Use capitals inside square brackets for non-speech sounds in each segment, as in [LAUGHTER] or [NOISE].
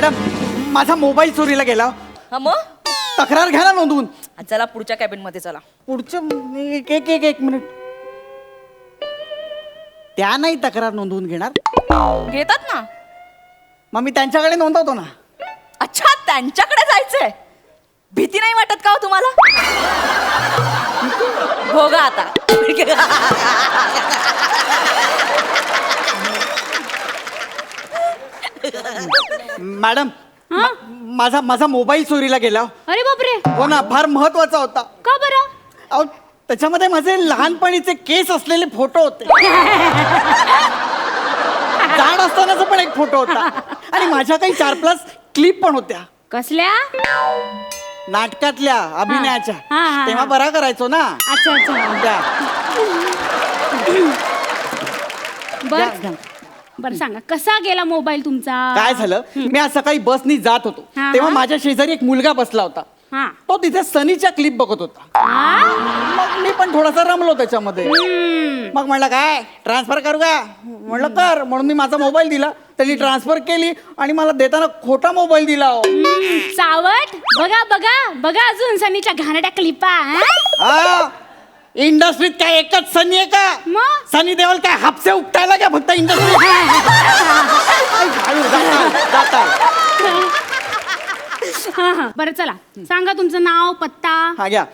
Madam माझा mobile चोरीला गेला. हा मग? तक्रार घ्या ना नोंदवून. चला पुढच्या कॅबिनमध्ये चला. पुढचं एक एक एक एक मिनिट त्या नाही तक्रार नोंदवून घेणार. घेतात ना? मग मी त्यांच्याकडे नोंदवतो ना. अच्छा त्यांच्याकडे जायचंय? भीती नाही वाटत का हो तुम्हाला? [LAUGHS] भोगा आता. मॅडम मा- माझा माझा मोबाईल चोरीला गेला. अरे बापरे. हो ना फार महत्त्वाचा होता. का बरं? अहो त्याच्यामध्ये माझे लहानपणीचे केस असलेले फोटो होते. जाड असतानाचा पण एक फोटो होता. आणि माझ्या काही चार प्लस क्लिप पण होत्या. कसल्या? नाटकातल्या अभिनयाच्या. हा, हा, हा. तेव्हा बरा करायचो ना. अच्छा अच्छा. त्या बर. बर सांगा कसा गेला मोबाईल तुमचा? काय झालं? मी आज सकाळी बसनी जात होतो. हा, तेव्हा हा. माझ्या शेजारी एक मुलगा बसला होता. हा. तो तिथे सनीच्या क्लिप बघत होता. हा? मग मी पण थोडासा रमलो त्याच्यामध्ये. हम्म. मग म्हणलं काय? ट्रान्सफर करू का? म्हणलं कर. म्हणून मी माझा मोबाईल दिला. त्यांनी ट्रान्सफर केली आणि मला देताना खोटा मोबाईल दिला. हम्म, चावट बघा बघा बघा अजून सनीच्या घाणड्या क्लिपा हा? हा. इंडस्ट्रीत काय एकच सनी आहे का? मग सनी देवल काय हापसे उपटायला का फक्त इंडस्ट्री हा [LAUGHS] हा बरं चला. सांगा तुमचं नाव पत्ता. हा घ्या.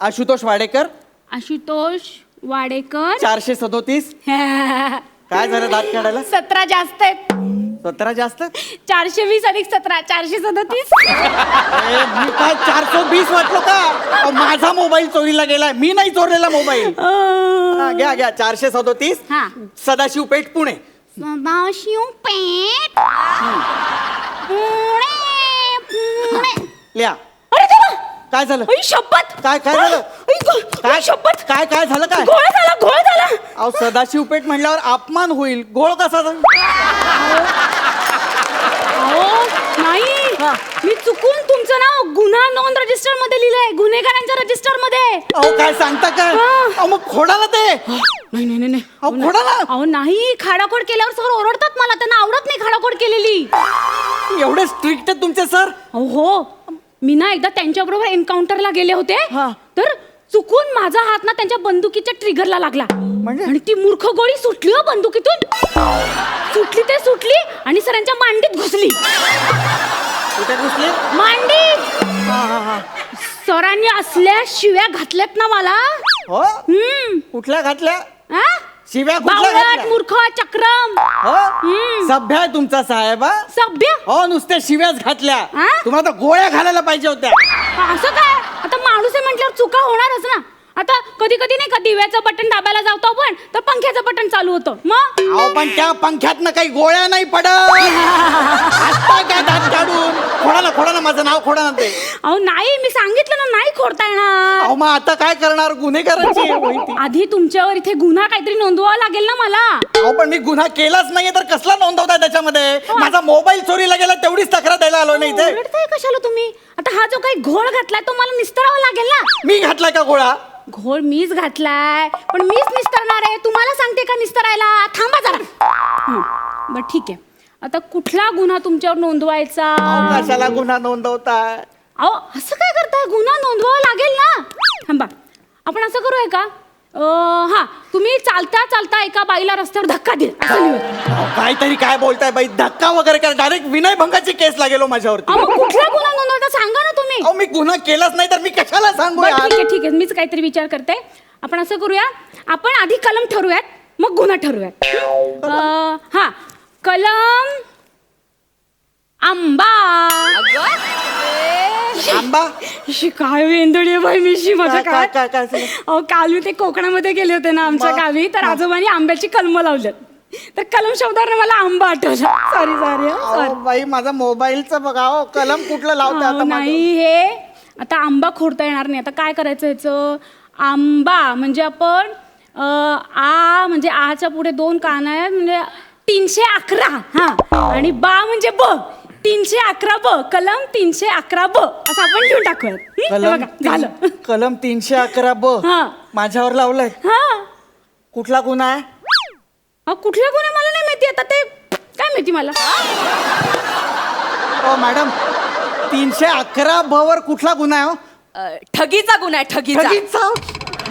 आशुतोष वाडेकर. आशुतोष वाडेकर. चारशे सदोतीस. [LAUGHS] काय झालं दात काढायला? सतरा जास्त आहेत. सतरा जास्त? चारशे वीस अधिक सतरा चारशे सदतीस. ए, मी काय चारशे बीस वाटलो का? अहो, माझा मोबाईल चोरीला गेलाय. मी नाही चोरलेला मोबाईल. हा, घ्या घ्या. चारशे सदोतीस. हा. सदाशिव पेठ पुणे. सदाशिव पेठ. पुणे पुणे. लिहा. अरे देवा! काय झालं? आई शपथ. काय काय झालं? गो- काय शपथ. काय काय झालं काय? घोळ झाला घोळ झाला. अहो सदाशिव पेठ म्हणल्यावर अपमान होईल. गोळ कसा जाईल? नाही. मी चुकून तुमचं नाव गुन्हा नोंद रजिस्टरमध्ये लिहिलंय गुन्हेगारांच्या रजिस्टरमध्ये अहो काय सांगता काय? हा. अहो मग खोडा ना ते नाही नाही नाही अहो खोडा ना. अहो नाही खाडाखोड केल्यावर सर ओरडतात मला त्यांना आवडत नाही खाडाखोड केलेली. एवढे स्ट्रिक्ट तुमचे सर. अहो हो. मी ना एकदा त्यांच्याबरोबर एन्काउंटरला गेले होते. हा. तर चुकून माझा हात ना त्यांच्या बंदुकीच्या ट्रिगरला लागला. म्हणजे? आणि ती मूर्ख गोळी सुटली हो बंदुकीतून. सुटली ते सुटली आणि सरांच्या मांडीत घुसली. कुठे घुसले? मांडीत. हा हा हा. सरांनी असल्या शिव्या घातल्यात ना मला. हो? हम्म. कुठल्या घातल्या? हा? शिव्या कुठल्या बावळट घातल्या? मूर्ख चक्रम. हो? हम्म. सभ्य आहे तुमचा साहेब हा? सभ्य? हो नुसत्या शिव्याच घातल्या. हा? तुम्हाला तर गोळ्या घालायला पाहिजे होत्या. असं काय? माणूस आहे म्हटल्यावर चुका होणारच ना. आता कधी कधी नाही का दिव्याचं बटन दाबायला जातो आपण तर पंख्याचं बटन चालू होतं. मग? अहो पण त्या पंख्यात काही गोळ्या नाही पडत. आता काय दात काढून? खोडा ना खोडा ना माझं नाव खोडा ना ते. अहो नाही मी सांगितलं ना नाही खोडता येणार. अहो मग आता काय करणार? गुन्हेगारांची [LAUGHS] ती. आधी तुमच्यावर इथे गुन्हा काहीतरी नोंदवावा लागेल ना मला. अहो पण मी गुन्हा केलाच नाहीये तर कसला नोंदवताय त्याच्यामध्ये? माझा मोबाईल चोरीला गेला तेवढीच तक्रार द्यायला आलो नाही इथे. ओरडताय कशाला तुम्ही? आता हा जो काही घोळ घातलाय तो मला निस्तरावा लागेल ना. मी घातलाय का गोळा? घोळ मीच घातलाय. पण मीच निस्तरणार आहे. तुम्हाला सांगते का निस्तरायला? थांबा जरा. हं, बरं ठीक आहे. आता कुठला गुन्हा तुमच्यावर नोंदवायचा? अहो, कशाला गुन्हा नोंदवताय? अहो असं काय करताय? गुन्हा नोंदवावा लागेल ना? थांबा. आपण असं करूया का? अं, हा तुम्ही चालता चालता एका बाईला रस्त्यावर धक्का दे असं लिहूया. अहो, काहीतरी काय बोलताय बाई? धक्का वगैरे काय डायरेक्ट विनयभंगाची केस लागेल हो माझ्यावरती. अहो मग कुठला गुन्हा नोंदवायचा सांगा ना तुम्ही अहो मी गुन्हा केलाच नाही तर मी कशाला सांगू बरं, यार? ठीक आहे ठीक आहे. मीच काहीतरी विचार करते. आपण असं करूया आपण आधी कलम ठरवूयात मग गुन्हा ठरवूयात. अं, हा. कलम आंबा. आंबा? शी, काय वेंदडी आहे बाई मिशी माझ्या काय- काय- काय काय- काय? झालं? अहो काल मी ते कोकणामध्ये गेले होते ना आमच्या? गावी तर. आजोबांनी आंब्याची कलम लावल्यात [LAUGHS] तर कलम शब्दावर मला आंबा आठवला. सॉरी सॉरी अहो बाई माझा मोबाईलचं बघा हो कलम कुठलं आता माझं? नाही हे. आता आंबा खोडता येणार नाही. आता काय करायचं ह्याचं आंबा म्हणजे आपण अं, आ म्हणजे आच्या पुढे दोन कान आहेत म्हणजे तीनशे अकरा हा. आणि बा म्हणजे ब. तीनशे अकरा ब. कलम तीनशे अकरा ब. असं आपण लिहून टाकूयात. हं? हे कलम बघा, झालं. कलम तीनशे अकरा ब. हा. माझ्यावर लावलंय. हा. कुठला गुन्हा आहे? अहो, कुठल्या गुन्हे मला नाही माहिती? आता ते काय माहिती मला? ओ मॅडम तीनशे अकरा ब वर कुठला गुन्हा आहे हो? अ, ठगीचा गुन्हा आहे ठगीचा. ठगीचा?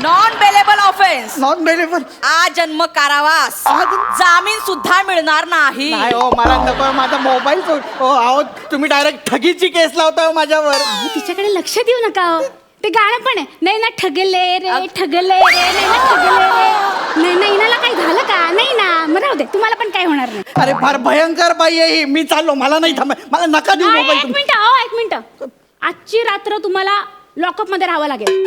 Non bailable offence non bailable आजन्म कारावास आज- जामीन सुद्धा मिळणार नाही. नाही हो मला नको माझा मोबाईल सोड हो अहो तुम्ही डायरेक्ट ठगीची केस लावताय हो माझ्यावर. अहो, तिच्याकडे लक्ष देऊ नका. ते गाणं पण आहे. नाही ना ठगले रे ठगले रे नाही ना ठगले रे. नाही ना इनाला काही झालं का? नाही ना मग राहू दे तुम्हाला पण काही होणार नाही. अरे फार भयंकर बाई आहे ही. मी चाललो मला नाही थांब मला नका देऊ मोबाईल एक तुम्ही. मिनिट अहो एक मिनिट. आजची रात्र तुम्हाला लॉकअपमध्ये राहावं लागेल.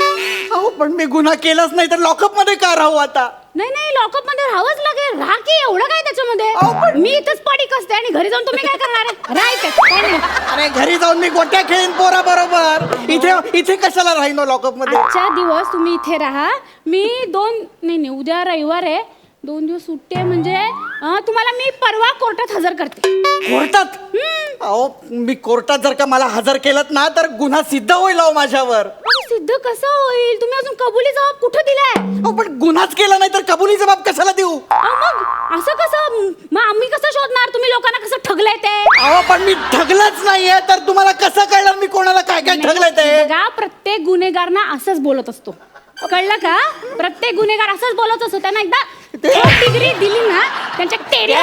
अहो पण मी गुन्हा केलाच नाही तर लॉकअपमध्ये का राहू आता? नाही नाही लॉकअपमध्ये राहावंच लागेल. राहा की एवढं काय अहो, त्याच्यामध्ये पण- मी इथंच पडीक असते आणि घरी जाऊन तुम्ही काय करणार आहे? काय नाही. अरे घरी जाऊन मी गोट्या खेळीन पोरा बरोबर इथे इथे कशाला राहीन लॉकअपमध्ये आजच्या दिवस तुम्ही इथे राहा. मी दोन नाही नाही उद्या रविवार आहे. दोन दिवस सुट्टे आहे म्हणजे अं, तुम्हाला मी परवा कोर्टात हजर करते. कोर्टात? अहो मी कोर्टात जर का मला हजर केलं ना तर गुन्हा सिद्ध होईल अहो माझ्यावर. अहो, सिद्ध कसं होईल? तुम्ही अजून कबुली जबाब कुठं दिलाय? अहो पण गुन्हाच केला नाही तर कबुली जबाब कशाला देऊ? अहो, मग असं कसं मग आम्ही कसं शोधणार? तुम्ही लोकांना कसं ठगलाय ते? अहो पण मी ठगलंच नाहीये तर तुम्हाला कसं कळणार मी कोणाला काय काय ठगलंय ते? बघा प्रत्येक गुन्हेगार असंच बोलत असतो. कळलं का? प्रत्येक गुन्हेगार असंच बोलत असतो. त्यांना एकदा डिग्री दिली ना त्यांच्या टेरिया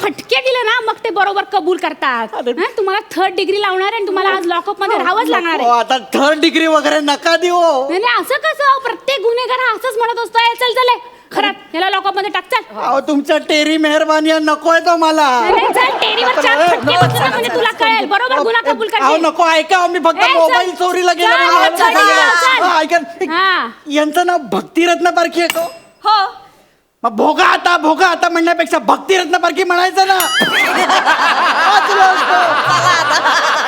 फटके दिले ना मग ते बरोबर कबूल करतात अरे. हं? तुम्हाला थर्ड डिग्री लावणार आहे आणि तुम्हाला आज लॉकअपमध्ये राहावंच लागणार आहे आता थर्ड डिग्री वगैरे नका देऊ नाही नाही, असं कसं प्रत्येक गुन्हेगार हा असंच म्हणत असतो "ए, चल चल ए, खरात याला लॉकअपमध्ये टाक चल अहो तुमच्या टेरी मेहरबानी नकोय तो मला नाही, नाही, चल टेरीवर चार फटके बसू ना, म्हणजे तुला कळेल बरोबर गुन्हा कबूल अहो करशील नको ऐका मी फक्त ए, चल. मोबाईल चोरीला गेला चल, म्हणून चल, मला चल, सांगितलं. चल. हा, ऐका हा. यांचं नाव भक्तिरत्न पारखी आहे का हो? मग भोगा आता भोगा आता म्हणण्यापेक्षा भक्तिरत्न पारखी म्हणायचं ना. [LAUGHS] [LAUGHS]